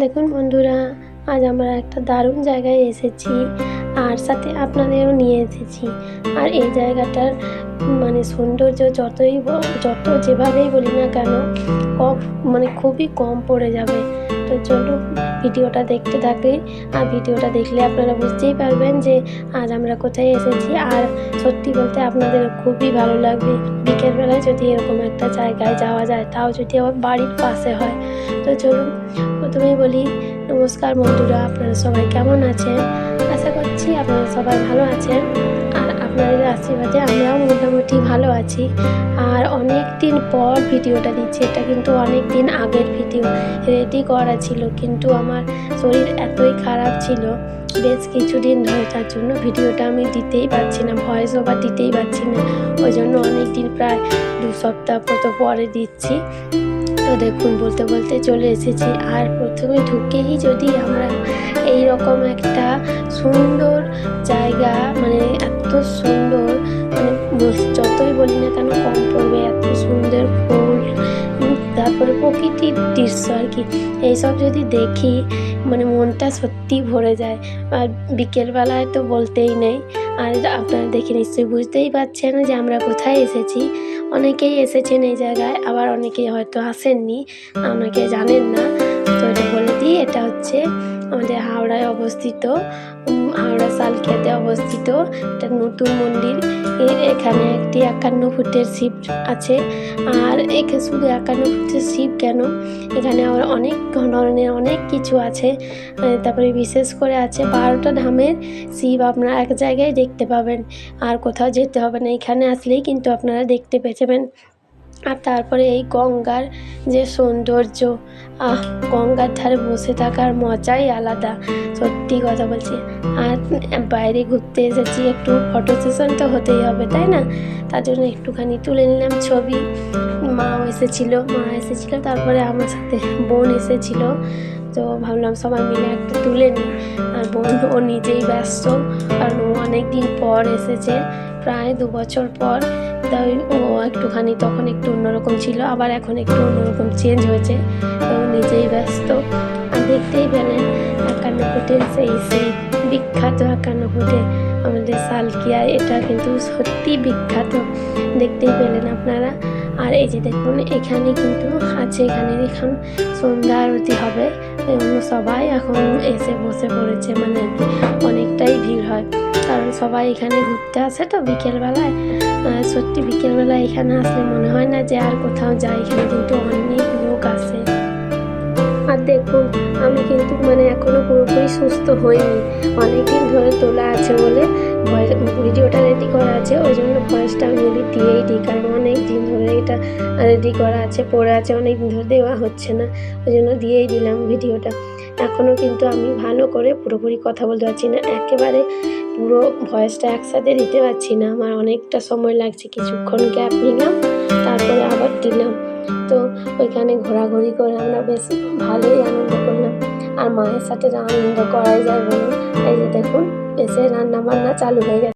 দেখুন বন্ধুরা, আজ আমরা একটা দারুণ জায়গায় এসেছি আর সাথে আপনাদেরও নিয়ে এসেছি। আর এই জায়গাটার মানে সৌন্দর্য যতই যত যেভাবেই বলি না কেন, কম মানে খুবই কম পড়ে যাবে। তো চলুন ভিডিওটা দেখতে থাকি আর ভিডিওটা দেখলে আপনারা বুঝতেই পারবেন যে আজ আমরা কোথায় এসেছি। আর সত্যি বলতে আপনাদের খুবই ভালো লাগবে। বিকেলবেলায় যদি এরকম একটা জায়গায় যাওয়া যায়, তাও যদি আমার বাড়ির পাশে হয়। তো চলুন, প্রথমেই বলি, নমস্কার বন্ধুরা, আপনারা সবাই কেমন আছেন? আশা করছি আপনারা সবাই ভালো আছেন। আশীর্বাদে আমরাও মোটামুটি ভালো আছি। আর অনেক দিন পর ভিডিওটা দিচ্ছি, এটা কিন্তু অনেক দিন আগের ভিডিও। রেডি করা ছিল, কিন্তু আমার শরীর এতই খারাপ ছিল, বেশ কিছুদিন ধরে তার জন্য ভিডিওটা আমি দিতেই পারছি না ভয়েস ওভার দিতেই পারছি না। ওই জন্য অনেক দিন প্রায় দু সপ্তাহ মতো পরে দিচ্ছি। তো দেখুন, বলতে বলতে চলে এসেছি। আর প্রথমে ঢুকেই যদি আমরা এই রকম একটা সুন্দর জায়গা মানে এত সুন্দর মানে যতই বলি না কেন কম পড়বে, এত সুন্দর ফুল তারপরে প্রকৃতির দৃশ্য আর কি। এইসব যদি দেখি মানে মনটা সত্যি ভরে যায়। আর বিকেলবেলায় তো বলতেই নেই। আর আপনারা দেখে নিশ্চয়ই বুঝতেই পারছেন যে আমরা কোথায় এসেছি। অনেকেই এসেছেন এই জায়গায়, আবার অনেকেই হয়তো আসেননি, অনেকে জানেন না। তো এটা বলে দিই, এটা হচ্ছে আমাদের হাওড়ায় অবস্থিত হাওড়া সালকিয়াতে অবস্থিত একটা নতুন মন্দির। এর এখানে একটি একান্ন ফুটের শিব আছে। আর এখানে শুধু একান্ন ফুটের শিব কেন? এখানে আবার অনেক ধরনের অনেক কিছু আছে। তারপরে বিশেষ করে আছে বারোটা ধামের শিব। আপনারা এক জায়গায় দেখতে পাবেন। আর কোথাও যেতে হবে না। এখানে আসলেই কিন্তু আপনারা দেখতে পেয়ে যাবেন। আর তারপরে এই গঙ্গার যে সৌন্দর্য, আহ, গঙ্গার ধারে বসে থাকার মজাই আলাদা। সত্যি কথা বলছি, আর বাইরে ঘুরতে এসেছি একটু ফটো সেশন তো হতেই হবে, তাই না? তার জন্য একটুখানি তুলে নিলাম ছবি। মাও এসেছিল, মা এসেছিল, তারপরে আমার সাথে বোন এসেছিল। তো ভাবলাম সবাই মিলে একটা তুলে নিই। আর বোন, ও নিজেই ব্যস্ত, কারণ ও অনেক দিন পর এসেছে, প্রায় দু বছর পর। তাই ও একটুখানি তখন একটু অন্যরকম ছিল, আবার এখন একটু অন্যরকম চেঞ্জ হয়েছে। ও নিজেই ব্যস্ত। আর দেখতেই পেলেন একান্ন ফুটের সেই সেই বিখ্যাত একান্ন ফুটে আমাদের সালকিয়া, এটা কিন্তু সত্যি বিখ্যাত। দেখতেই পেলেন আপনারা। আর এই যে দেখুন, এখানে কিন্তু আছে, এখানে এখন সন্ধ্যা আরতি হবে। সবাই এখন এসে বসে পড়েছে মানে সবাই এখানে ঘুরতে আসে তো বিকেলবেলায়। সত্যি বিকেলবেলায় এখানে আসলে মনে হয় না যে আর কোথাও যাই এখানে কিন্তু অনেক লোক আসে। আর দেখুন আমি কিন্তু মানে এখনও পুরোপুরি সুস্থ হইনি। অনেক দিন ধরে তোলা আছে বলে ভিডিওটা রেডি করা আছে। ওই জন্য ভয়েসটা আমি দিয়েই দিই, কারণ অনেক দিন ধরে এটা রেডি করা আছে, পড়ে আছে অনেক দিন ধরে দেওয়া হচ্ছে না। ওই জন্য দিয়েই দিলাম ভিডিওটা। এখনও কিন্তু আমি ভালো করে পুরোপুরি কথা বলতে পারছি না। একেবারে পুরো ভয়েসটা একসাথে দিতে পারছি না। আমার অনেকটা সময় লাগছে, কিছুক্ষণ গ্যাপ নিলাম, তারপরে আবার দিলাম। তো ওইখানে ঘোরাঘুরি করে আমরা বেশ ভালোই আনন্দ করলাম। আর মায়ের সাথে আনন্দ করাই যায় বলুন, এই যে দেখুন, এসে রান্না বান্না চালু হয়ে গেছে।